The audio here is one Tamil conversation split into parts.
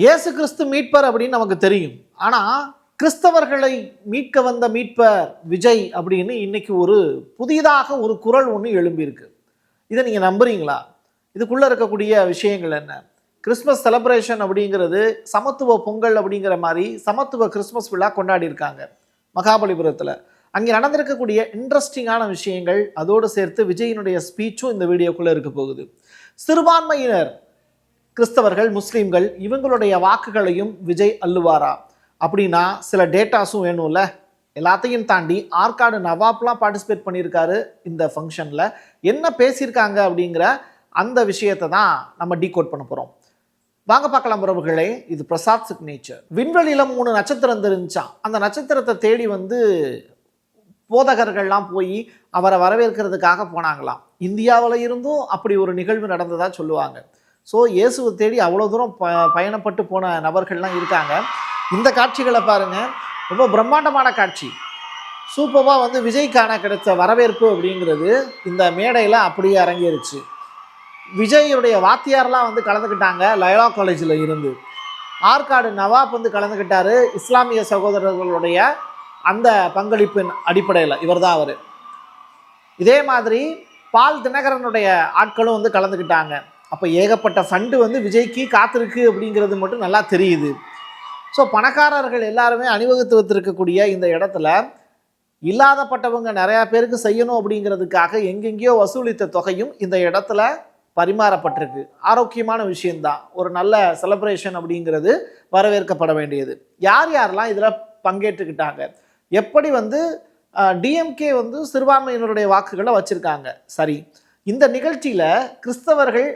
இயேசு கிறிஸ்து மீட்பர் அப்படின்னு நமக்கு தெரியும். ஆனால் கிறிஸ்தவர்களை மீட்க வந்த மீட்பர் விஜய் அப்படின்னு இன்னைக்கு ஒரு புதிதாக ஒரு குரல் ஒன்று எழும்பியிருக்கு. இதை நீங்கள் நம்புறீங்களா? இதுக்குள்ளே இருக்கக்கூடிய விஷயங்கள் என்ன? கிறிஸ்மஸ் செலப்ரேஷன் அப்படிங்கிறது சமத்துவ பொங்கல் அப்படிங்கிற மாதிரி சமத்துவ கிறிஸ்மஸ் விழா கொண்டாடி இருக்காங்க மகாபலிபுரத்தில். அங்கே நடந்திருக்கக்கூடிய இன்ட்ரெஸ்டிங்கான விஷயங்கள் அதோடு சேர்த்து விஜயினுடைய ஸ்பீச்சும் இந்த வீடியோக்குள்ளே இருக்க போகுது. சிறுபான்மையினர் கிறிஸ்தவர்கள் முஸ்லீம்கள் இவங்களுடைய வாக்குகளையும் விஜய் அள்ளுவாரா? அப்படின்னா சில டேட்டாஸும் வேணும்ல. எல்லாத்தையும் தாண்டி ஆற்காடு நவாப்லாம் பார்ட்டிசிபேட் பண்ணியிருக்காரு இந்த ஃபங்க்ஷனில். என்ன பேசியிருக்காங்க அப்படிங்கிற அந்த விஷயத்தை தான் நம்ம டீகோட் பண்ண போகிறோம் வாங்க பார்க்கலாம் உறவுகளே இது பிரசாத் சிக்னேச்சர். விண்வெளியில் மூணு நட்சத்திரம் தெரிஞ்சான். அந்த நட்சத்திரத்தை தேடி வந்து போதகர்கள்லாம் போய் அவரை வரவேற்கிறதுக்காக போனாங்களாம். இந்தியாவில் இருந்தும் அப்படி ஒரு நிகழ்வு நடந்ததாக சொல்லுவாங்க. ஸோ இயேசுவை தேடி அவ்வளோ தூரம் ப பயணப்பட்டு போன நபர்கள்லாம் இருக்காங்க. இந்த காட்சிகளை பாருங்கள் ரொம்ப பிரம்மாண்டமான காட்சி. சூப்பராக வந்து விஜய்க்கான கிடைச்ச வரவேற்பு அப்படிங்கிறது இந்த மேடையில் அப்படியே அரங்கேறுச்சு. விஜயுடைய வாத்தியார்லாம் வந்து கலந்துக்கிட்டாங்க லயலா காலேஜில் இருந்து. ஆற்காடு நவாப் வந்து கலந்துக்கிட்டார். இஸ்லாமிய சகோதரர்களுடைய அந்த பங்களிப்பின் அடிப்படையில் இவர் தான் அவர். இதே மாதிரி பால் தினகரனுடைய ஆட்களும் வந்து கலந்துக்கிட்டாங்க. அப்போ ஏகப்பட்ட ஃபண்டு வந்து விஜய்க்கு காத்திருக்கு அப்படிங்கிறது மட்டும் நல்லா தெரியுது. ஸோ பணக்காரர்கள் எல்லாருமே அணிவகுத்து வைத்திருக்கக்கூடிய இந்த இடத்துல இல்லாதப்பட்டவங்க நிறையா பேருக்கு செய்யணும் அப்படிங்கிறதுக்காக எங்கெங்கேயோ வசூலித்த தொகையும் இந்த இடத்துல பரிமாறப்பட்டிருக்கு. ஆரோக்கியமான விஷயம்தான். ஒரு நல்ல செலப்ரேஷன் அப்படிங்கிறது வரவேற்கப்பட வேண்டியது. யார் யாரெல்லாம் இதில் பங்கேற்றுக்கிட்டாங்க? எப்படி வந்து டிஎம்கே வந்து சிறுபான்மையினருடைய வாக்குகளை வச்சுருக்காங்க? சரி இந்த நிகழ்ச்சியில் கிறிஸ்தவர்கள்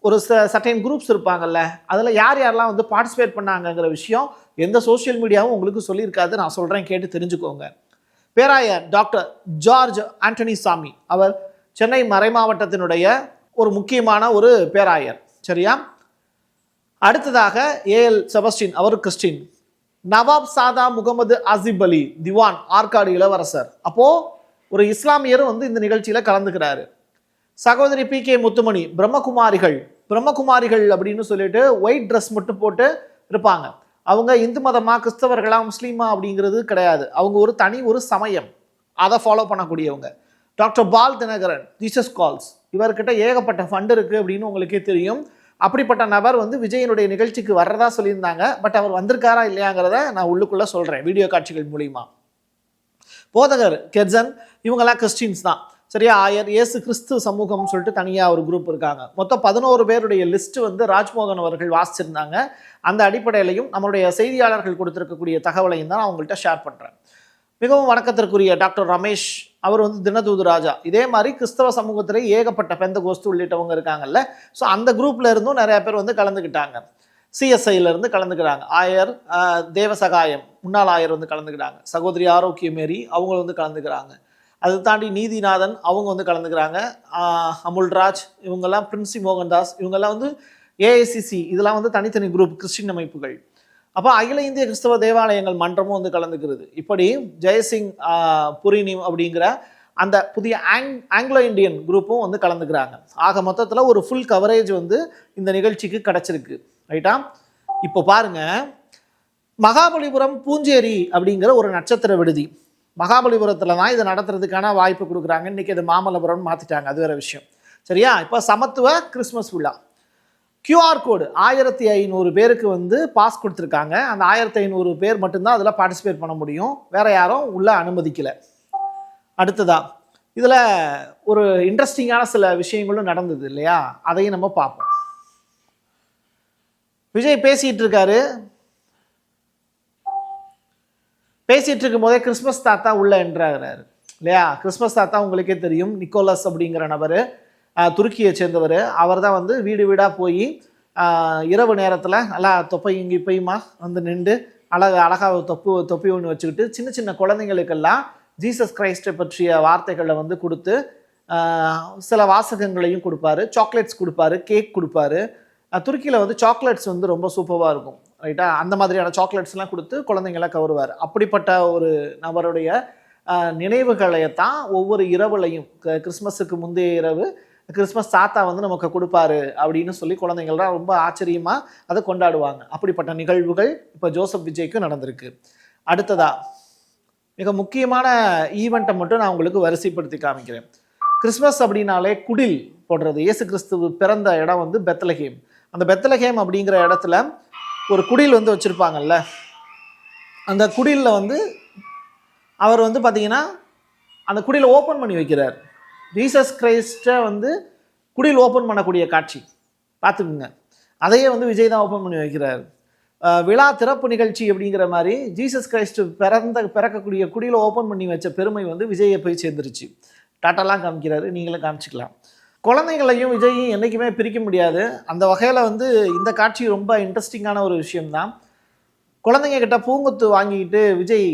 ஒரு ச சர்டைன் குரூப்ஸ் இருப்பாங்கல்ல அதில் யார் யாரெல்லாம் வந்து பார்ட்டிசிபேட் பண்ணாங்கங்கிற விஷயம் எந்த சோஷியல் மீடியாவும் உங்களுக்கு சொல்லியிருக்காது. நான் சொல்கிறேன் கேட்டு தெரிஞ்சுக்கோங்க. பேராயர் டாக்டர் ஜார்ஜ் ஆண்டனி சாமி அவர் சென்னை மறைமாவட்டத்தினுடைய ஒரு முக்கியமான ஒரு பேராயர். சரியா? அடுத்ததாக ஏஎல் செபஸ்டின் அவர் கிறிஸ்டின். நவாப் சாதா முகமது அசிப் அலி திவான் ஆற்காடு இளவரசர். அப்போது ஒரு இஸ்லாமியரும் வந்து இந்த நிகழ்ச்சியில் கலந்துக்கிறாரு. சகோதரி பி கே முத்துமணி பிரம்மகுமாரிகள் பிரம்மகுமாரிகள் அப்படின்னு சொல்லிட்டு ஒயிட் ட்ரெஸ் மட்டும் போட்டு இருப்பாங்க. அவங்க இந்து மதமா கிறிஸ்தவர்களா முஸ்லீமா அப்படிங்கிறது கிடையாது. அவங்க ஒரு தனி ஒரு சமயம். அதை ஃபாலோ பண்ணக்கூடியவங்க. Doctor Paul Dhinakaran Jesus calls இவர்கிட்ட ஏகப்பட்ட ஃபண்ட் இருக்குது அப்படின்னு உங்களுக்கே தெரியும். அப்படிப்பட்ட நபர் வந்து விஜயனுடைய நிகழ்ச்சிக்கு வர்றதா சொல்லியிருந்தாங்க. பட் அவர் வந்திருக்காரா இல்லையாங்கிறத நான் உள்ளுக்குள்ளே சொல்கிறேன் வீடியோ காட்சிகள் மூலிமா போதகர் கெர்சன் இவங்கெல்லாம் கிறிஸ்டின்ஸ் தான். சரியா? ஆயர் இயேசு கிறிஸ்து சமூகம் சொல்லிட்டு தனியாக ஒரு குரூப் இருக்காங்க. மொத்தம் பதினோரு பேருடைய லிஸ்ட் வந்து ராஜ்மோகன் அவர்கள் வாசிச்சிருந்தாங்க. அந்த அடிப்படையிலையும் நம்மளுடைய செய்தியாளர்கள் கொடுத்துருக்கக்கூடிய தகவலையும் தான் நான் ஷேர் பண்ணுறேன் மிகவும் வணக்கத்திற்குரிய டாக்டர் ரமேஷ் அவர் வந்து தினதூது ராஜா. இதே மாதிரி கிறிஸ்தவ சமூகத்திலே ஏகப்பட்ட பெந்த கோஸ்து உள்ளிட்டவங்க இருக்காங்கல்ல. ஸோ அந்த குரூப்ல இருந்தும் நிறைய பேர் வந்து கலந்துக்கிட்டாங்க சிஎஸ்ஐலேருந்து கலந்துக்கிறாங்க. ஆயர் தேவசகாயம் முன்னாள் ஆயர் வந்து கலந்துக்கிறாங்க. சகோதரி ஆரோக்கியமேரி அவங்க வந்து கலந்துக்கிறாங்க. அதை தாண்டி நீதிநாதன் அவங்க வந்து கலந்துக்கிறாங்க. அமுல்ராஜ் இவங்கெல்லாம் பிரின்சி மோகன்தாஸ் இவங்கெல்லாம் வந்து ஏஐசிசி இதெல்லாம் வந்து தனித்தனி குரூப் கிறிஸ்டின் அமைப்புகள். அப்போ அகில இந்திய கிறிஸ்தவ தேவாலயங்கள் மன்றமும் வந்து கலந்துக்கிறது. இப்படி ஜெயசிங் புரினிம் அப்படிங்கிற அந்த புதிய ஆங் ஆங்கிலோ இந்தியன் குரூப்பும் வந்து கலந்துக்கிறாங்க. ஆக மொத்தத்தில் ஒரு ஃபுல் கவரேஜ் வந்து இந்த நிகழ்ச்சிக்கு கிடச்சிருக்கு. ரைட்டா இப்போ பாருங்க. மகாபலிபுரம் பூஞ்சேரி அப்படிங்கிற ஒரு நட்சத்திர விடுதி. மகாபலிபுரத்தில் தான் இதை நடத்துறதுக்கான வாய்ப்பு கொடுக்குறாங்க. இன்றைக்கி அது மாமல்லபுரம்னு மாற்றிட்டாங்க அது வேறு விஷயம். சரியா? இப்போ சமத்துவ கிறிஸ்மஸ் விழா. கியூஆர் கோடு ஆயிரத்தி ஐநூறு பேருக்கு வந்து பாஸ் கொடுத்துருக்காங்க. அந்த ஆயிரத்தி ஐநூறு பேர் மட்டும்தான் அதில் பார்ட்டிசிபேட் பண்ண முடியும். வேறு யாரும் உள்ளே அனுமதிக்கலை. அடுத்ததா இதில் ஒரு இன்ட்ரெஸ்டிங்கான சில விஷயங்களும் நடந்தது இல்லையா? அதையும் நம்ம பார்ப்போம். விஜய் பேசிகிட்டு இருக்காரு. பேசிகிட்டு இருக்கும்போதே கிறிஸ்மஸ் தாத்தா உள்ளே என்றாகிறாரு. இல்லையா? கிறிஸ்மஸ் தாத்தா உங்களுக்கே தெரியும். நிக்கோலஸ் அப்படிங்கிற நபர் துருக்கியை சேர்ந்தவர். அவர் தான் வந்து வீடு வீடாக போய் இரவு நேரத்தில் நல்லா தொப்பை இங்கே இப்பயுமா வந்து நின்று அழகு அழகாக தொப்பு தொப்பி ஒன்று வச்சுக்கிட்டு சின்ன சின்ன குழந்தைங்களுக்கெல்லாம் ஜீசஸ் கிரைஸ்டை பற்றிய வார்த்தைகளை வந்து கொடுத்து சில வாசகங்களையும் கொடுப்பாரு. சாக்லேட்ஸ் கொடுப்பாரு கேக் கொடுப்பாரு. துருக்கியில் வந்து சாக்லேட்ஸ் வந்து ரொம்ப சூப்பராக இருக்கும். ரைட்டா? அந்த மாதிரியான சாக்லேட்ஸ்லாம் கொடுத்து குழந்தைங்கள கவருவார். அப்படிப்பட்ட ஒரு நபருடைய நினைவுகளையத்தான் ஒவ்வொரு இரவுலையும் க- கிறிஸ்மஸுக்கு முந்தைய இரவு கிறிஸ்மஸ் தாத்தா வந்து நமக்கு கொடுப்பாரு அப்படின்னு சொல்லி குழந்தைங்கள்லாம் ரொம்ப ஆச்சரியமாக அதை கொண்டாடுவாங்க. அப்படிப்பட்ட நிகழ்வுகள் இப்போ ஜோசப் விஜய்க்கும் நடந்திருக்கு. அடுத்ததா மிக முக்கியமான ஈவெண்ட்டை மட்டும் நான் உங்களுக்கு வரிசைப்படுத்தி காமிக்கிறேன். கிறிஸ்மஸ் அப்படின்னாலே குடில் போடுறது. இயேசு கிறிஸ்துவு பிறந்த இடம் வந்து பெத்லஹேம். அந்த பெத்லஹேம் அப்படிங்கிற இடத்துல ஒரு குடில் வந்து வச்சுருப்பாங்கல்ல அந்த குடிலில் வந்து அவர் வந்து பார்த்தீங்கன்னா அந்த குடியில் ஓப்பன் பண்ணி வைக்கிறார். ஜீசஸ் கிரைஸ்ட்டை வந்து குடியில் ஓப்பன் பண்ணக்கூடிய காட்சி. பார்த்துக்குங்க. அதையே வந்து விஜய் தான் ஓப்பன் பண்ணி வைக்கிறார். விழா திறப்பு நிகழ்ச்சி அப்படிங்கிற மாதிரி ஜீசஸ் கிரைஸ்ட் பிறந்த பிறக்கக்கூடிய குடியில் ஓப்பன் பண்ணி வச்ச பெருமை வந்து விஜயை போய் சேர்ந்துருச்சு. டாட்டாலாம் காமிக்கிறாரு. நீங்களும் காமிச்சிக்கலாம். குழந்தைங்களையும் விஜயையும் என்றைக்குமே பிரிக்க முடியாது. அந்த வகையில் வந்து இந்த காட்சி ரொம்ப இன்ட்ரெஸ்டிங்கான ஒரு விஷயம்தான். குழந்தைங்க கிட்ட பூங்குத்து வாங்கிக்கிட்டு விஜய்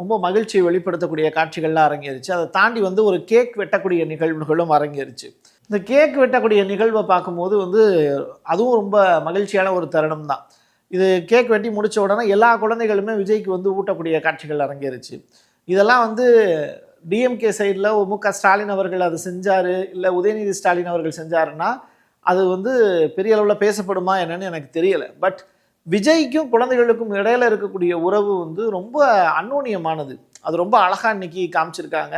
ரொம்ப மகிழ்ச்சியை வெளிப்படுத்தக்கூடிய காட்சிகள்லாம் அரங்கேறிச்சு. அதை தாண்டி வந்து ஒரு கேக் வெட்டக்கூடிய நிகழ்வுகளும் அரங்கேறிச்சு. இந்த கேக் வெட்டக்கூடிய நிகழ்வை பார்க்கும்போது வந்து அதுவும் ரொம்ப மகிழ்ச்சியான ஒரு தருணம் தான் இது கேக் வெட்டி முடிச்ச உடனே எல்லா குழந்தைகளுமே விஜய்க்கு வந்து ஊட்டக்கூடிய காட்சிகள் அரங்கேறிச்சு. இதெல்லாம் வந்து டிஎம்கே சைடில் மு க ஸ்டாலின் அவர்கள் அது செஞ்சார் இல்லை உதயநிதி ஸ்டாலின் அவர்கள் செஞ்சாருன்னா அது வந்து பெரிய அளவில் பேசப்படுமா என்னன்னு எனக்கு தெரியலை. பட் விஜய்க்கும் குழந்தைகளுக்கும் இடையில இருக்கக்கூடிய உறவு வந்து ரொம்ப அன்னோனியமானது. அது ரொம்ப அழகாக இன்னைக்கு காமிச்சிருக்காங்க.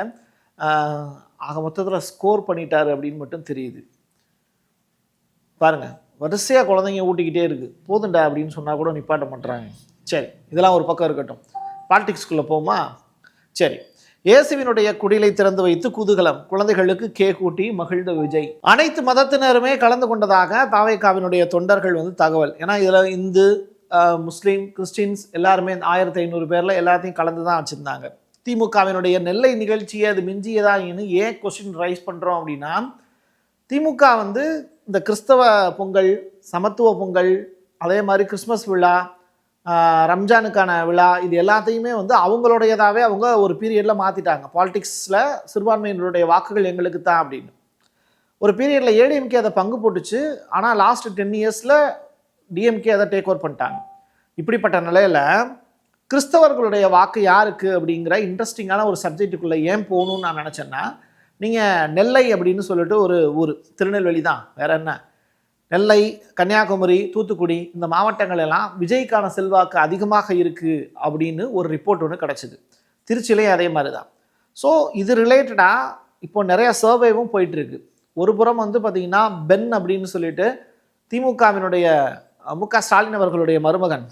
ஆக மொத்தத்தில் ஸ்கோர் பண்ணிட்டாரு அப்படின்னு மட்டும் தெரியுது. பாருங்கள் வரிசையாக குழந்தைங்க ஊட்டிக்கிட்டே இருக்குது போதுண்டா அப்படின்னு சொன்னால் கூட நிப்பாட்ட பண்ணுறாங்க சரி இதெல்லாம் ஒரு பக்கம் இருக்கட்டும். பாலிட்டிக்ஸ்குள்ளே போமா சரி. இயேசுவினுடைய குடிலை திறந்து வைத்து குதூகலம். குழந்தைகளுக்கு கேக் ஊட்டி மகிழ்ந்த விஜய். அனைத்து மதத்தினருமே கலந்து கொண்டதாக தாவேக்காவினுடைய தொண்டர்கள் வந்து தகவல். ஏன்னா இதில் இந்து முஸ்லீம் கிறிஸ்டின்ஸ் எல்லாருமே ஆயிரத்தி ஐநூறு பேரில் எல்லாத்தையும் கலந்து தான் வச்சுருந்தாங்க. திமுகவினுடைய நெல்லை நிகழ்ச்சியை அது மிஞ்சியதான்னு ஏன் கொஸ்டின் ரைஸ் பண்ணுறோம் அப்படின்னா திமுக வந்து இந்த கிறிஸ்தவ பொங்கல் சமத்துவ பொங்கல் அதே மாதிரி கிறிஸ்மஸ் விழா ரம்ஜானுக்கான விழா இது எல்லாத்தையுமே வந்து அவங்களுடையதாகவே அவங்க ஒரு பீரியடில் மாற்றிட்டாங்க பாலிடிக்ஸில் சிறுபான்மையினருடைய வாக்குகள் எங்களுக்கு தான் அப்படின்னு. ஒரு பீரியடில் ஏடிஎம்கே அதை பங்கு போட்டுச்சு. ஆனால் லாஸ்ட் டென் இயர்ஸில் டிஎம்கே அதை டேக் ஓவர் பண்ணிட்டாங்க. இப்படிப்பட்ட நிலையில் கிறிஸ்தவர்களுடைய வாக்கு யாருக்கு அப்படிங்கிற இன்ட்ரெஸ்டிங்கான ஒரு சப்ஜெக்ட்டுக்குள்ளே ஏன் போகணும்னு நான் நினச்சேன்னா நீங்கள் நெல்லை அப்படின்னு சொல்லிட்டு ஒரு ஊர் திருநெல்வேலி தான். வேற என்ன? நெல்லை கன்னியாகுமரி தூத்துக்குடி இந்த மாவட்டங்கள் எல்லாம் விஜய்க்கான செல்வாக்கு அதிகமாக இருக்குது அப்படின்னு ஒரு ரிப்போர்ட் ஒன்று கிடச்சிது. திருச்சிலையும் அதே மாதிரி தான் ஸோ இது ரிலேட்டடாக இப்போ நிறைய சர்வேவும் போயிட்டுருக்கு. ஒரு புறம் வந்து பார்த்திங்கன்னா பென் அப்படின்னு சொல்லிட்டு திமுகவினுடைய மு க ஸ்டாலின் அவர்களுடைய மருமகன்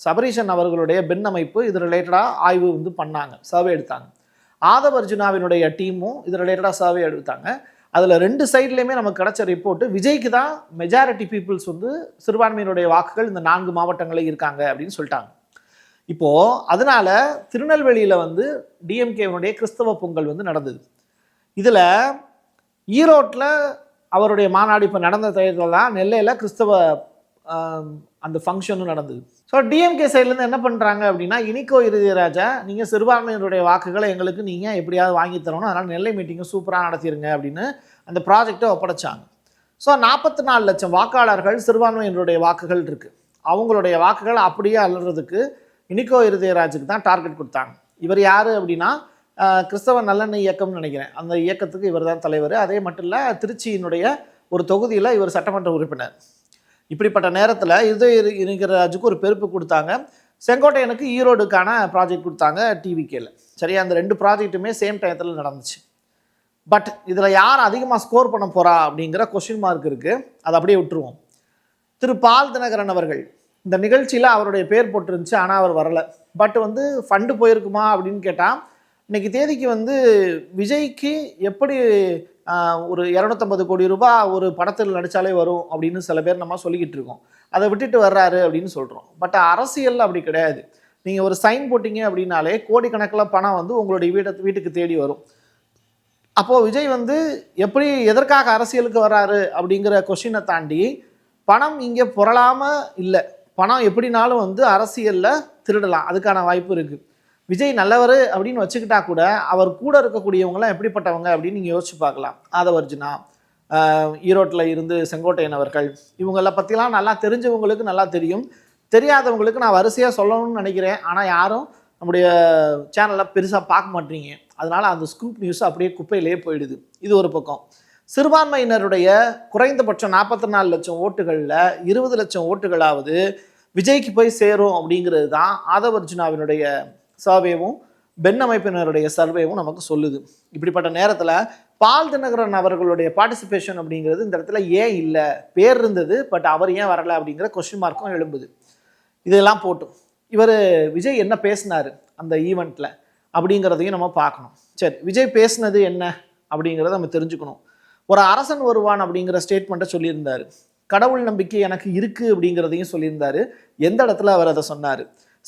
சபரீஷன் அவர்களுடைய பென் அமைப்பு இது ரிலேட்டடாக ஆய்வு வந்து பண்ணாங்க சர்வே எடுத்தாங்க. ஆதவ் அர்ஜுனாவினுடைய டீமும் இது ரிலேட்டடாக சர்வே எடுத்தாங்க. அதில் ரெண்டு சைட்லேயுமே நமக்கு கிடைச்ச ரிப்போர்ட்டு விஜய்க்கு தான் மெஜாரிட்டி பீப்புள்ஸ் வந்து சிறுபான்மையினுடைய வாக்குகள் இந்த நான்கு மாவட்டங்களில் இருக்காங்க அப்படின்னு சொல்லிட்டாங்க. இப்போது அதனால திருநெல்வேலியில் வந்து டிஎம்கேவினுடைய கிறிஸ்தவ பொங்கல் வந்து நடந்தது. இதில் ஈரோட்டில் அவருடைய மாநாடு இப்போ நடந்த தேர்தல் தான் நெல்லையில் கிறிஸ்தவ அந்த ஃபங்க்ஷனும் நடந்தது. ஸோ டிஎம்கே சைட்லேருந்து என்ன பண்ணுறாங்க அப்படின்னா இனிக்கோ இறுதிராஜா நீங்கள் சிறுபான்மையினருடைய வாக்குகளை எங்களுக்கு நீங்கள் எப்படியாவது வாங்கி தரணும் அதனால் நெல்லை மீட்டிங்கை சூப்பராக நடத்திடுங்க அப்படின்னு அந்த ப்ராஜெக்டை ஒப்படைச்சாங்க. ஸோ நாற்பத்தி நாலு லட்சம் வாக்காளர்கள் சிறுபான்மையினருடைய வாக்குகள் இருக்குது அவங்களுடைய வாக்குகள் அப்படியே அல்றதுக்கு இனிக்கோ இருதயராஜுக்கு தான் டார்கெட் கொடுத்தாங்க. இவர் யார் அப்படின்னா கிறிஸ்தவ நல்லெண்ணெய் இயக்கம்னு நினைக்கிறேன். அந்த இயக்கத்துக்கு இவர் தான் தலைவர். அதே மட்டும் இல்லை திருச்சியினுடைய ஒரு தொகுதியில் இவர் சட்டமன்ற உறுப்பினர். இப்படிப்பட்ட நேரத்தில் இது இருக்கிற ராஜுக்கு ஒரு பெருப்பு கொடுத்தாங்க. செங்கோட்டையனுக்கு ஈரோடுக்கான ப்ராஜெக்ட் கொடுத்தாங்க டிவிகேல சரியா? அந்த ரெண்டு ப்ராஜெக்ட்டுமே சேம் டயத்தில் நடந்துச்சு. பட் இதில் யார் அதிகமாக ஸ்கோர் பண்ண போகிறா அப்படிங்கிற கொஷின் மார்க் இருக்குது அதை அப்படியே விட்டுருவோம். திரு பால் தினகரன் அவர்கள் இந்த நிகழ்ச்சியில் அவருடைய பேர் போட்டிருந்துச்சு ஆனால் அவர் வரலை. பட் வந்து ஃபண்டு போயிருக்குமா அப்படின்னு கேட்டால் இன்னைக்கு தேதிக்கு வந்து விஜய்க்கு எப்படி ஒரு இரநூத்தம்பது கோடி ரூபாய் ஒரு படத்தில் நடித்தாலே வரும் அப்படின்னு சில பேர் நம்ம சொல்லிக்கிட்டு இருக்கோம். அதை விட்டுட்டு வர்றாரு அப்படின்னு சொல்கிறோம் பட் அரசியல் அப்படி கிடையாது. நீங்கள் ஒரு சைன் போட்டிங்க அப்படின்னாலே கோடிக்கணக்கில் பணம் வந்து உங்களுடைய வீட்டை வீட்டுக்கு தேடி வரும். அப்போது விஜய் வந்து எப்படி எதற்காக அரசியலுக்கு வர்றாரு அப்படிங்கிற கொஷினை தாண்டி பணம் இங்கே புரளாமல் இல்லை. பணம் எப்படினாலும் வந்து அரசியலில் திருடலாம். அதுக்கான வாய்ப்பு இருக்குது விஜய் நல்லவர் அப்படின்னு வச்சுக்கிட்டா கூட அவர் கூட இருக்கக்கூடியவங்களாம் எப்படிப்பட்டவங்க அப்படின்னு நீங்கள் யோசிச்சு பார்க்கலாம். ஆதவர்ஜுனா ஈரோட்டில் இருந்து செங்கோட்டையன் அவர்கள் இவங்கள பற்றிலாம் நல்லா தெரிஞ்சவங்களுக்கு நல்லா தெரியும். தெரியாதவங்களுக்கு நான் வரிசையாக சொல்லணும்னு நினைக்கிறேன். ஆனால் யாரும் நம்முடைய சேனலை பெருசாக பார்க்க மாட்டீங்க. அதனால் அந்த ஸ்கூப் நியூஸ் அப்படியே குப்பையிலே போயிடுது. இது ஒரு பக்கம். சிறுபான்மையினருடைய குறைந்தபட்சம் நாற்பத்தி நாலு லட்சம் ஓட்டுகளில் இருபது லட்சம் ஓட்டுகளாவது விஜய்க்கு போய் சேரும் அப்படிங்கிறது தான் ஆதவர்ஜுனாவினுடைய சர்வேவும் பெண் அமைப்பினருடைய சர்வேவும் நமக்கு சொல்லுது. இப்படிப்பட்ட நேரத்தில் பால் தினகரன் அவர்களுடைய பார்ட்டிசிபேஷன் அப்படிங்கிறது இந்த இடத்துல ஏன் இல்லை? பேர் இருந்தது பட் அவர் ஏன் வரலை அப்படிங்கிற கொஸ்டின் மார்க்கும் எழும்புது. இதெல்லாம் போட்டும். இவர் விஜய் என்ன பேசினாரு அந்த ஈவெண்ட்டில் அப்படிங்கிறதையும் நம்ம பார்க்கணும். சரி விஜய் பேசினது என்ன அப்படிங்கிறத நம்ம தெரிஞ்சுக்கணும். ஒரு அரசன் வருவான் அப்படிங்கிற ஸ்டேட்மெண்ட்டை சொல்லியிருந்தார். கடவுள் நம்பிக்கை எனக்கு இருக்குது அப்படிங்கிறதையும் சொல்லியிருந்தார். எந்த இடத்துல அவர் அதை சொன்னார்?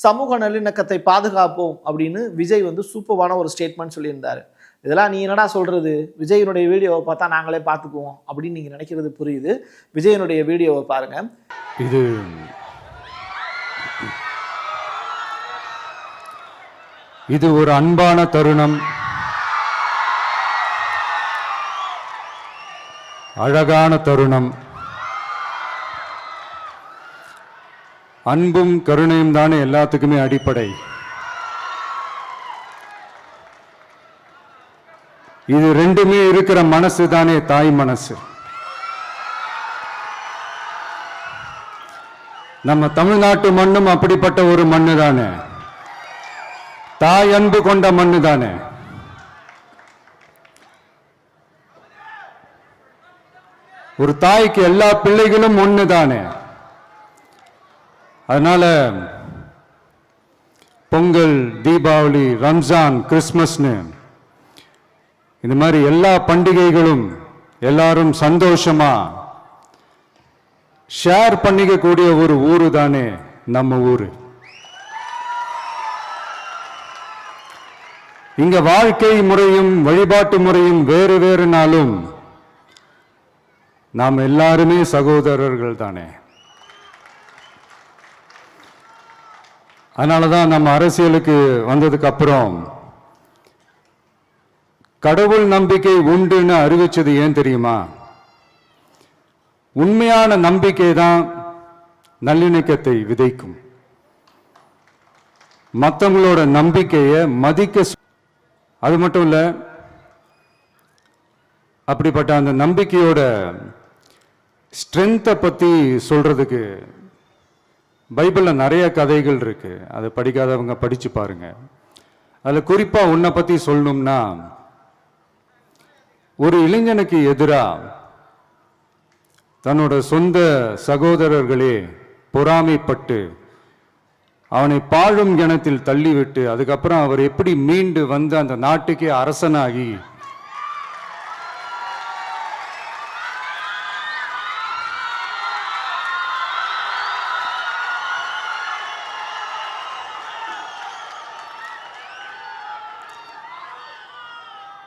சமூக நல்லிணக்கத்தை பாதுகாப்போம் அப்படின்னு விஜய் வந்து சூப்பரான ஒரு ஸ்டேட்மெண்ட் சொல்லியிருந்தார். இதெல்லாம் நீ என்னடா சொல்கிறது விஜயனுடைய வீடியோவை பார்த்தா நாங்களே பார்த்துக்குவோம் அப்படின்னு நீங்கள் நினைக்கிறது புரியுது. விஜயனுடைய வீடியோவை பாருங்கள் இது இது ஒரு அன்பான தருணம். அழகான தருணம். அன்பும் கருணையும் தானே எல்லாத்துக்குமே அடிப்படை. இது ரெண்டுமே இருக்கிற மனசு தானே தாய் மனசு. நம்ம தமிழ்நாட்டு மண்ணும் அப்படிப்பட்ட ஒரு மண்ணு தானே. தாய் அன்பு கொண்ட மண்ணு தானே. ஒரு தாய்க்கு எல்லா பிள்ளைகளும் ஒண்ணு தானே அதனால் பொங்கல் தீபாவளி ரம்ஜான் கிறிஸ்மஸ்னு இந்த மாதிரி எல்லா பண்டிகைகளும் எல்லாரும் சந்தோஷமாக ஷேர் பண்ணிக்கக்கூடிய ஒரு ஊர் தானே நம்ம ஊர். இங்க வாழ்க்கை முறையும் வழிபாட்டு முறையும் வேறு வேறுனாலும் நாம் எல்லாருமே சகோதரர்கள் தானே. அதனால தான் நம்ம அரசியலுக்கு வந்ததுக்கு அப்புறம் கடவுள் நம்பிக்கை உண்டுன்னு அறிவிச்சது ஏன் தெரியுமா? உண்மையான நம்பிக்கை தான் நல்லிணக்கத்தை விதைக்கும். மற்றவங்களோட நம்பிக்கையை மதிக்க அது மட்டும் இல்ல அப்படிப்பட்ட அந்த நம்பிக்கையோட ஸ்ட்ரென்த்தை பத்தி சொல்றதுக்கு பைபிளில் நிறைய கதைகள் இருக்குது அதை படிக்காதவங்க படித்து பாருங்க. அதில் குறிப்பாக உன்னை பற்றி சொல்லணும்னா ஒரு இளைஞனுக்கு எதிராக தன்னோட சொந்த சகோதரர்களே பொறாமைப்பட்டு அவனை பாழும் கிணத்தில் தள்ளிவிட்டு அதுக்கப்புறம் அவர் எப்படி மீண்டு வந்து அந்த நாட்டுக்கே அரசனாகி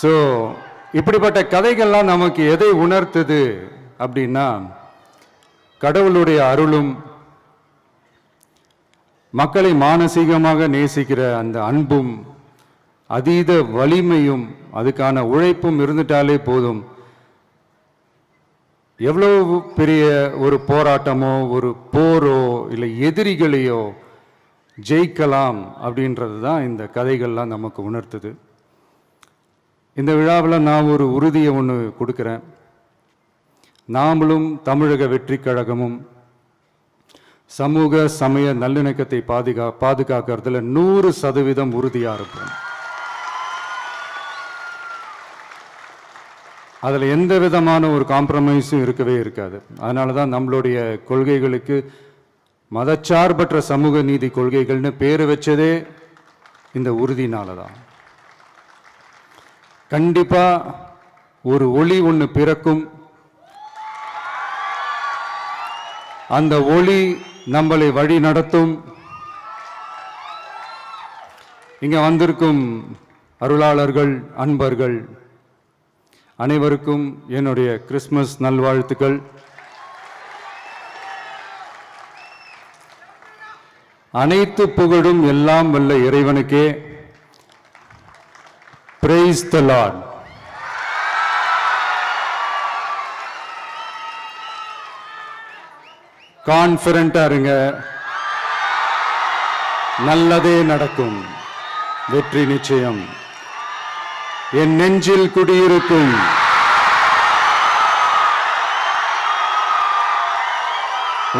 ஸோ இப்படிப்பட்ட கதைகள்லாம் நமக்கு எதை உணர்த்துது அப்படின்னா கடவுளுடைய அருளும் மக்களை மானசீகமாக நேசிக்கிற அந்த அன்பும் அதீத வலிமையும் அதுக்கான உழைப்பும் இருந்துட்டாலே போதும். எவ்வளோ பெரிய ஒரு போராட்டமோ ஒரு போரோ இல்லை எதிரிகளையோ ஜெயிக்கலாம் அப்படின்றது தான் இந்த கதைகள்லாம் நமக்கு உணர்த்துது. இந்த விழாவில் நான் ஒரு உறுதியை ஒன்று கொடுக்குறேன். நாமளும் தமிழக வெற்றிக் கழகமும் சமூக சமய நல்லிணக்கத்தை பாதுகா பாதுகாக்கிறதுல நூறு சதவீதம் உறுதியாக இருப்போம் அதில் எந்த விதமான ஒரு காம்ப்ரமைஸும் இருக்கவே இருக்காது. அதனால தான் நம்மளுடைய கொள்கைகளுக்கு மதச்சார்பற்ற சமூக நீதி கொள்கைகள்னு பேர் வச்சதே இந்த உறுதினால தான் கண்டிப்பாக ஒரு ஒளி ஒன்று பிறக்கும். அந்த ஒளி நம்மளை வழி நடத்தும். இங்கே வந்திருக்கும் அருளாளர்கள் அன்பர்கள் அனைவருக்கும் என்னுடைய கிறிஸ்மஸ் நல்வாழ்த்துக்கள். அனைத்து புகழும் எல்லாம் வல்ல இறைவனுக்கே. பிரைஸ் த லார்ட் கான்ஃபிடண்டா இருங்க. நல்லதே நடக்கும். வெற்றி நிச்சயம். என் நெஞ்சில் குடியிருக்கும்.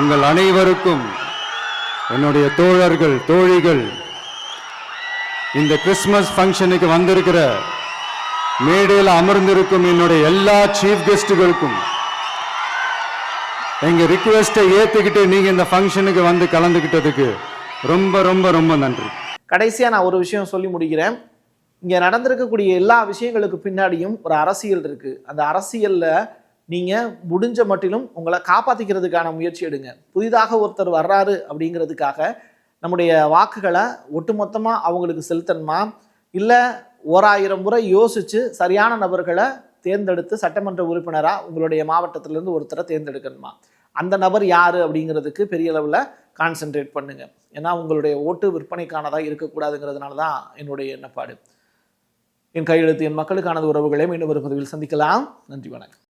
உங்கள் அனைவருக்கும் என்னுடைய தோழர்கள் தோழிகள் இந்த கிறிஸ்மஸ் ஃபங்க்ஷனுக்கு வந்திருக்கிற மேடையில் அமர்ந்திருக்கும் என்னுடைய எல்லா சீஃப் கெஸ்டுகளுக்கும் எங்க ரிக்வெஸ்ட்டை ஏத்துக்கிட்டு நீங்க இந்த ஃபங்க்ஷனுக்கு வந்து கலந்துக்கிட்டதுக்கு ரொம்ப ரொம்ப ரொம்ப நன்றி. கடைசியா நான் ஒரு விஷயம் சொல்லி முடிக்கிறேன். இங்க நடந்திருக்கக்கூடிய எல்லா விஷயங்களுக்கு பின்னாடியும் ஒரு அரசியல் இருக்கு. அந்த அரசியல்ல நீங்க முடிஞ்ச மட்டிலும் உங்களை காப்பாத்திக்கிறதுக்கான முயற்சி எடுங்க. புதிதாக ஒருத்தர் வர்றாரு அப்படிங்கிறதுக்காக நம்முடைய வாக்குகளை ஒட்டுமொத்தமாக அவங்களுக்கு செலுத்தணுமா? இல்லை ஓராயிரம் முறை யோசித்து சரியான நபர்களை தேர்ந்தெடுத்து சட்டமன்ற உறுப்பினராக உங்களுடைய மாவட்டத்திலேருந்து ஒருத்தரை தேர்ந்தெடுக்கணுமா? அந்த நபர் யார் அப்படிங்கிறதுக்கு பெரிய அளவில் கான்சென்ட்ரேட் பண்ணுங்கள் ஏன்னா உங்களுடைய ஓட்டு விற்பனைக்கானதாக இருக்கக்கூடாதுங்கிறதுனால தான் என்னுடைய எண்ணப்பாடு. என் கையெழுத்து என் மக்களுக்கானது உறவுகளை மீண்டும் ஒரு பதிவில் சந்திக்கலாம். நன்றி வணக்கம்.